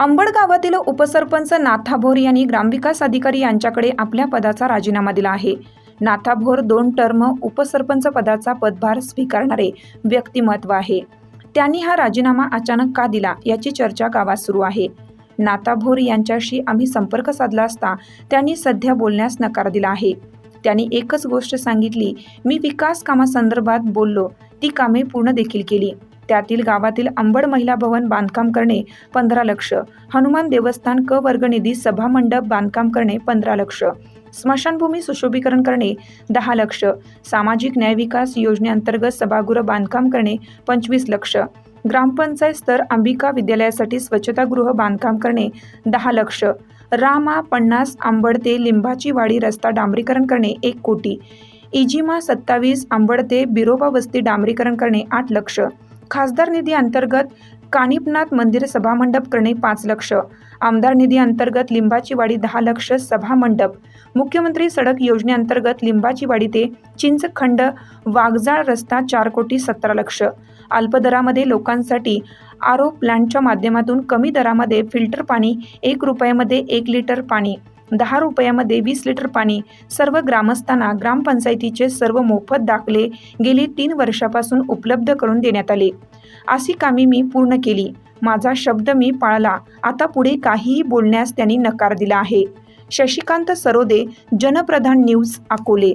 अंबड गावातील उपसरपंच नाथा भोर यांनी ग्रामविकास अधिकारी यांच्याकडे आपल्या पदाचा राजीनामा दिला आहे. नाथा भोर दोन टर्म उपसरपंच पदाचा पदभार स्वीकारणारे व्यक्तिमत्व आहे. त्यांनी हा राजीनामा अचानक का दिला याची चर्चा गावात सुरू आहे. नाथा भोर यांच्याशी आम्ही संपर्क साधला असता त्यांनी सध्या बोलण्यास नकार दिला आहे. त्यांनी एकच गोष्ट सांगितली मी विकास कामासंदर्भात बोललो. ती कामे पूर्ण देखील केली. त्यातील गावातील अंबड महिला भवन बांधकाम करणे पंधरा लक्ष. हनुमान देवस्थान क वर्ग निधी सभामंडप बांधकाम करणे पंधरा लक्ष. स्मशानभूमी सुशोभीकरण करणे दहा लक्ष. सामाजिक न्याय विकास योजनेअंतर्गत सभागृह बांधकाम करणे पंचवीस लक्ष. ग्रामपंचायत स्तर अंबिका विद्यालयासाठी स्वच्छतागृह बांधकाम करणे दहा लक्ष. रामा पन्नास आंबड ते लिंबाची वाडी रस्ता डांबरीकरण करणे एक कोटी. इजिमा सत्तावीस आंबड ते बिरोबा वस्ती डांबरीकरण करणे आठ लक्ष. खासदार निधी अंतर्गत कानिपनाथ मंदिर सभामंडप करणे पाच लक्ष. आमदार निधी अंतर्गत लिंबाची वाडी दहा लक्ष सभामंडप. मुख्यमंत्री सडक योजनेअंतर्गत लिंबाची वाडी ते चिंचखंड वाघजाळ रस्ता चार कोटी सतरा लक्ष. अल्पदरामध्ये लोकांसाठी आरो प्लॅनच्या माध्यमातून कमी दरामध्ये फिल्टर पाणी एक रुपयामध्ये एक लिटर पाणी. दहा रुपयामध्ये वीस लिटर पाणी सर्व ग्रामस्थांना ग्रामपंचायतीचे सर्व मोफत दाखले गेली तीन वर्षापासून उपलब्ध करून देण्यात आले. अशी कामे मी पूर्ण केली. माझा शब्द मी पाळला. आता पुढे काहीही बोलण्यास त्यांनी नकार दिला आहे. शशिकांत सरोदे जनप्रधान न्यूज अकोले.